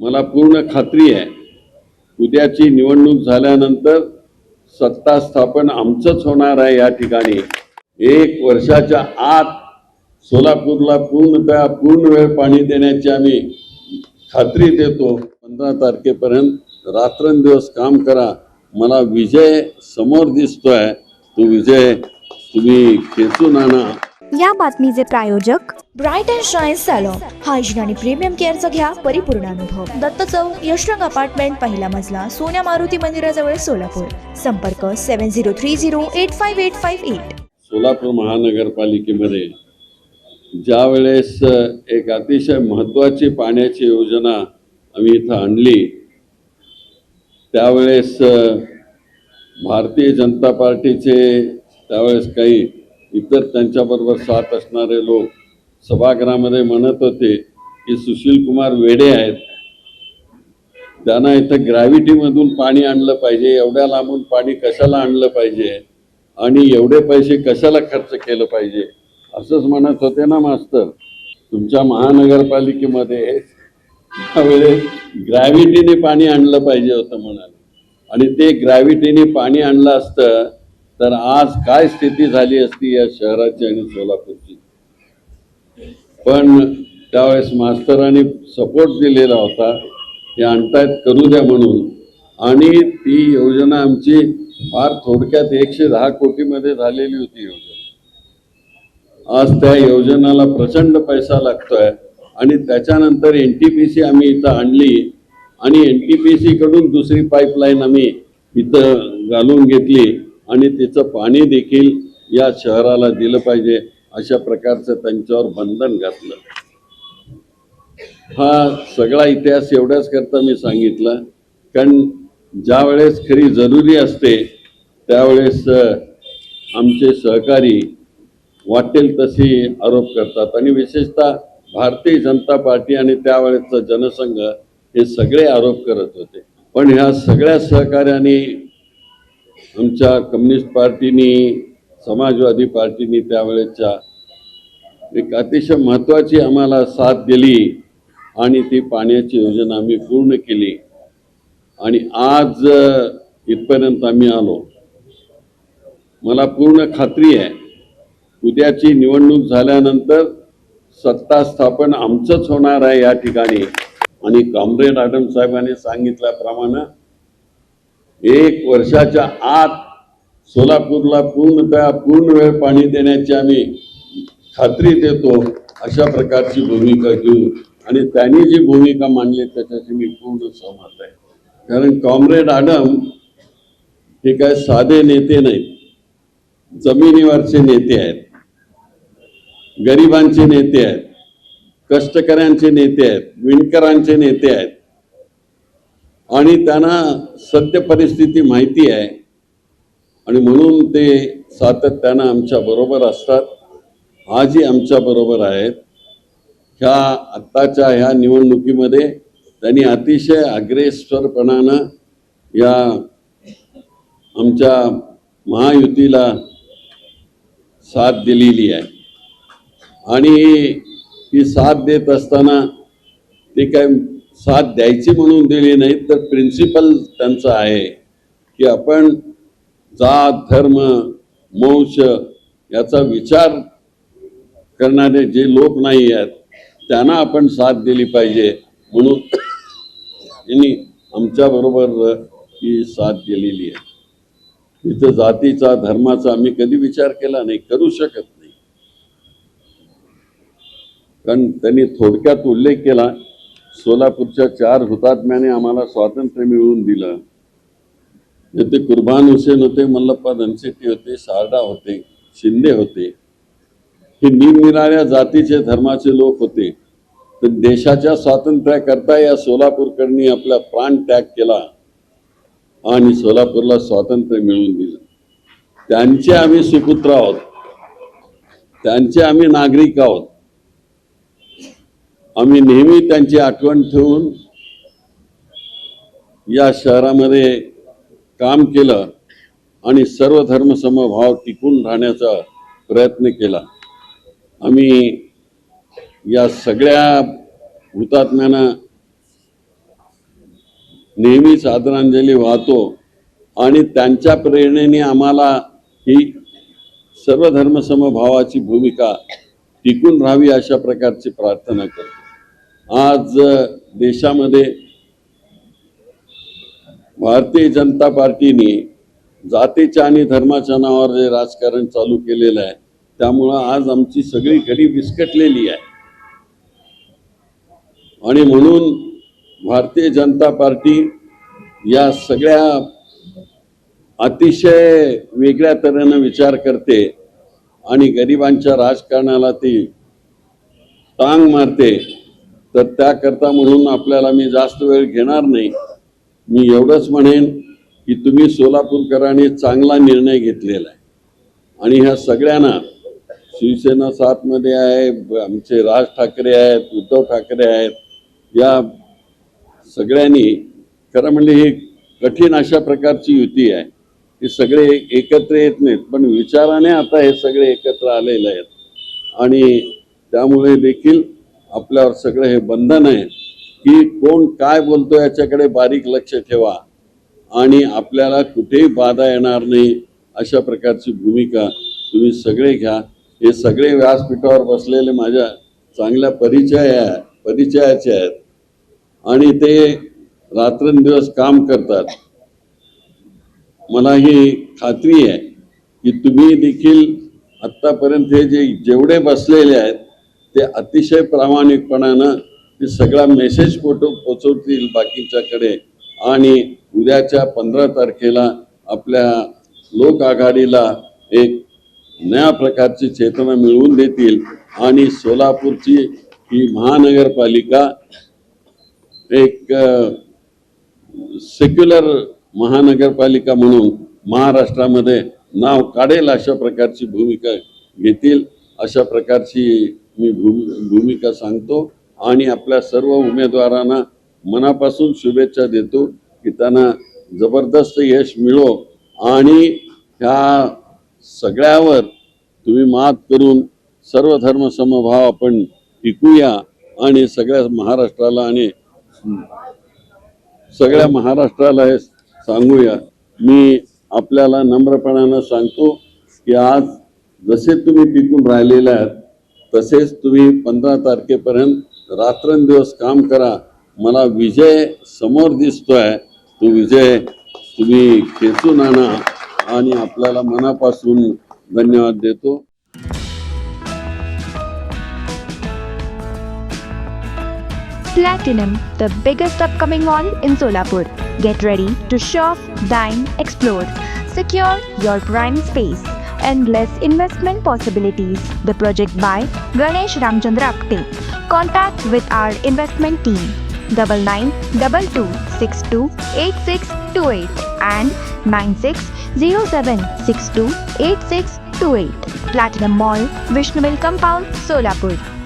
मला पूर्ण खात्री आहे. उद्याची निवडणूक झाल्यानंतर सत्ता स्थापन आमचंच होणार आहे या ठिकाणी. एक वर्षाच्या आत सोलापूरला पूर्णतः पूर्ण वेळ पाणी देण्याची आम्ही खात्री देतो. पंधरा तारखेपर्यंत रात्रंदिवस काम करा. मला विजय समोर दिसतोय. तो विजय तुम्ही खेचून आणा. या बातमीचे प्रायोजक bright and shine salon hygiene आणि प्रीमियम केअरचा घ्या परिपूर्ण अनुभव. दत्त चौक यशरंग अपार्टमेंट पहिला मजला सोन्या मारुती मंदिराजवळ सोलापूर. संपर्क seven zero three zero eight five eight five eight Solapur महानगरपालिकेमध्ये ज्या वेळेस एक अतिशय महत्त्वाची पाण्याची योजना आम्ही इथं आणली त्यावेळेस भारतीय जनता पार्टीचे त्यावेळेस काही इतर त्यांच्याबरोबर साथ असणारे लोक सभागृहामध्ये म्हणत होते की सुशील कुमार वेडे आहेत. त्यांना इथं ग्रॅव्हिटीमधून पाणी आणलं पाहिजे एवढ्या लांबून पाणी कशाला आणलं पाहिजे आणि एवढे पैसे कशाला खर्च केलं पाहिजे असंच म्हणत होते ना मास्तर. तुमच्या महानगरपालिकेमध्ये त्यावेळेस ग्रॅव्हिटीने पाणी आणलं पाहिजे होतं म्हणाले. आणि ते ग्रॅव्हिटीने पाणी आणलं असतं तर आज काय स्थिती झाली असती या शहराची आणि सोलापूरची? पण त्यावेळेस मास्तरांनी सपोर्ट दिलेला होता. हे आणतायत करू द्या म्हणून. आणि ती योजना आमची फार थोडक्यात एकशे दहा कोटीमध्ये झालेली होती योजना. आज त्या योजनाला प्रचंड पैसा लागतोय आणि त्याच्यानंतर एन टी पी सी आम्ही इथं आणली आणि एन टी पी सीकडून दुसरी पाईपलाईन आम्ही इथं घालून घेतली. आणि तिचं पाणी देखील या शहराला दिलं पाहिजे अशा प्रकारचं त्यांच्यावर बंधन घातलं. हा सगळा इतिहास एवढ्याच करता मी सांगितलं. कारण ज्या वेळेस खरी जरुरी असते त्यावेळेस आमचे सहकारी वाटेल तशी आरोप करतात. आणि विशेषतः भारतीय जनता पार्टी आणि त्यावेळेसचा जनसंघ हे सगळे आरोप करत होते. पण ह्या सगळ्या सहकार्याने आमच्या कम्युनिस्ट पार्टीनी समाजवादी पार्टीनी त्यावेळेसच्या एक अतिशय महत्त्वाची आम्हाला साथ दिली आणि ती पाण्याची योजना आम्ही पूर्ण केली. आणि आज इथपर्यंत आम्ही आलो. मला पूर्ण खात्री आहे उद्याची निवडणूक झाल्यानंतर सत्ता स्थापन आमचंच होणार आहे या ठिकाणी. आणि कॉम्रेड आडम साहेबांनी सांगितल्याप्रमाणे एक वर्षाच्या आत सोलापूरला पूर्णतः पूर्ण वेळ पाणी देण्याची आम्ही खात्री देतो अशा प्रकारची भूमिका घेऊ आणि त्यांनी जी भूमिका मांडली त्याच्याशी मी पूर्ण सहमत आहे. कारण कॉम्रेड आडम हे काय साधे नेते नाहीत. जमिनीवरचे नेते आहेत. गरिबांचे नेते आहेत. कष्टकऱ्यांचे नेते आहेत. विणकरांचे नेते आहेत. आणि त्यांना सत्य परिस्थिती माहिती आहे. आणि म्हणून ते सातत्यानं आमच्या बरोबर असतात. आजही आमच्या बरोबर आहेत. ह्या आत्ताच्या ह्या निवडणुकीमध्ये त्यांनी अतिशय अग्रेसरपणानं या आमच्या महायुतीला साथ दिलेली आहे. आणि ही साथ देत असताना ते काय साथ द्यायची म्हणून दिली नाही तर प्रिन्सिपल त्यांचं आहे की आपण जात धर्म वंश याचा विचार करणारे जे लोक नाही आहेत त्यांना आपण साथ दिली पाहिजे. म्हणून यांनी आमच्याबरोबर ही साथ दिलेली आहे. इथं जातीचा धर्माचा आम्ही कधी विचार केला नाही करू शकत नाही. कारण त्यांनी थोडक्यात उल्लेख केला सोलापूरच्या चार हुतात्म्याने आम्हाला स्वातंत्र्य मिळवून दिलं. जेथे कुर्बान हुसेन होते मल्लप्पा धनशेट्टी होते शारदा होते शिंदे होते. हे निरनिराळ्या जातीचे धर्माचे लोक होते. तर देशाच्या स्वातंत्र्याकरता या सोलापूरकडनी आपला प्राण त्याग केला आणि सोलापूरला स्वातंत्र्य मिळवून दिलं. त्यांचे आम्ही सुपुत्र आहोत. त्यांचे आम्ही नागरिक आहोत. आम्ही नेहमी त्यांची आठवण ठेवून या शहरामध्ये काम केलं आणि सर्व धर्मसमभाव टिकून राहण्याचा प्रयत्न केला. आम्ही या सगळ्या हुतात्म्यांना नेहमीच आदरांजली वाहतो आणि त्यांच्या प्रेरणेने आम्हाला ही सर्व धर्मसमभावाची भूमिका टिकून राहावी अशा प्रकारची प्रार्थना करतो. आज देशामध्ये भारतीय जनता पार्टीने जातीच्या आणि धर्माच्या नावावर जे राजकारण चालू केलेलं आहे त्यामुळं आज आमची सगळी घडी विस्कटलेली आहे. आणि म्हणून भारतीय जनता पार्टी या सगळ्या अतिशय वेगळ्या तऱ्हेनं विचार करते आणि गरिबांच्या राजकारणाला ती टांग मारते. तर त्याकरता म्हणून आपल्याला मी जास्त वेळ घेणार नाही. मी एवढंच म्हणेन की तुम्ही सोलापूरकरांनी चांगला निर्णय घेतलेला आहे. आणि ह्या सगळ्यांना शिवसेना साथमध्ये आहे आमचे राज ठाकरे आहेत उद्धव ठाकरे आहेत या सगळ्यांनी खरं म्हणजे ही कठीण अशा प्रकारची युती आहे. हे सगळे एकत्र येत नाहीत पण विचाराने आता हे सगळे एकत्र आलेले आहेत. आणि त्यामुळे देखील आपल्यावर सगळं हे बंधन आहे की कोण काय बोलतो याच्याकडे बारीक लक्ष ठेवा. आणि आपल्याला कुठेही बाधा येणार नाही अशा प्रकारची भूमिका तुम्ही सगळे घ्या. हे सगळे व्यासपीठावर बसलेले माझ्या चांगल्या परिचय आहे परिचयाचे आहेत. आणि ते रात्रंदिवस काम करतात. मला ही खात्री आहे की तुम्ही देखील आत्तापर्यंत हे जे जेवढे बसलेले आहेत ते अतिशय प्रामाणिकपणानं ते सगळा मेसेज पोटो पोचवतील बाकीच्याकडे. आणि उद्याच्या पंधरा तारखेला आपल्या लोक आघाडीला एक नया प्रकारची चेतना मिळवून देतील. आणि सोलापूरची ही महानगरपालिका एक सेक्युलर महानगरपालिका म्हणून महाराष्ट्रामध्ये नाव काढेल अशा प्रकारची भूमिका घेतील अशा प्रकारची मी भूमि भूमिका सांगतो आणि आपल्या सर्व उमेदवारांना मनापासून शुभेच्छा देतो की त्यांना जबरदस्त यश मिळो आणि ह्या सगळ्यावर तुम्ही मात करून सर्व धर्म समभाव आपण टिकूया आणि सगळ्या महाराष्ट्राला आणि सगळ्या महाराष्ट्राला हे सांगूया. मी आपल्याला नम्रपणानं सांगतो की आज जसे तुम्ही टिकून राहिलेले आहात तसेच तुम्ही पंधरा तारखेपर्यंत रात्रंदिवस काम करा मला विजय समोर दिसतोय तो विजय तुम्ही खेचून आणा आणि आपल्याला मनापासून धन्यवाद देतो Platinum, the biggest upcoming mall in Solapur. Get ready to shop, dine, explore. Secure your prime space. Endless investment possibilities. The project by Ganesh Ramchandra Apte. Contact with our investment team. Double nine double two six two eight six two eight and nine six zero seven six two eight six two eight. Platinum Mall, Vishnu Mill Compound, Solapur.